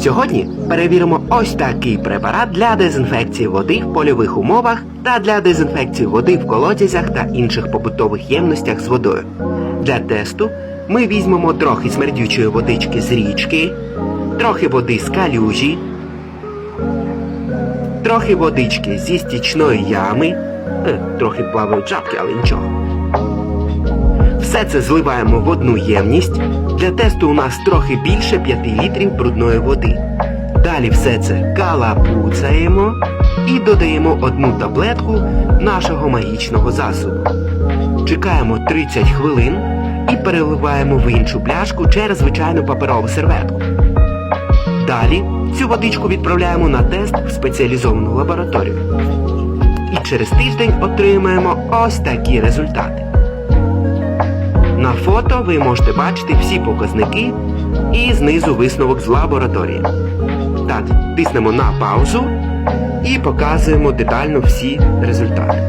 Сьогодні перевіримо ось такий препарат для дезінфекції води в польових умовах та для дезінфекції води в колодязях та інших побутових ємностях з водою. Для тесту ми візьмемо трохи смердючої водички з річки, трохи води з калюжі, трохи водички зі стічної ями, е, трохи плавають жабки, але нічого. Все це зливаємо в одну ємність. Для тесту у нас трохи більше 5 літрів брудної води. Далі все це калапуцаємо і додаємо одну таблетку нашого магічного засобу. Чекаємо 30 хвилин і переливаємо в іншу пляшку через звичайну паперову серветку. Далі цю водичку відправляємо на тест в спеціалізовану лабораторію. І через тиждень отримаємо ось такі результати. На фото ви можете бачити всі показники і знизу висновок з лабораторії. Так, тиснемо на паузу і показуємо детально всі результати.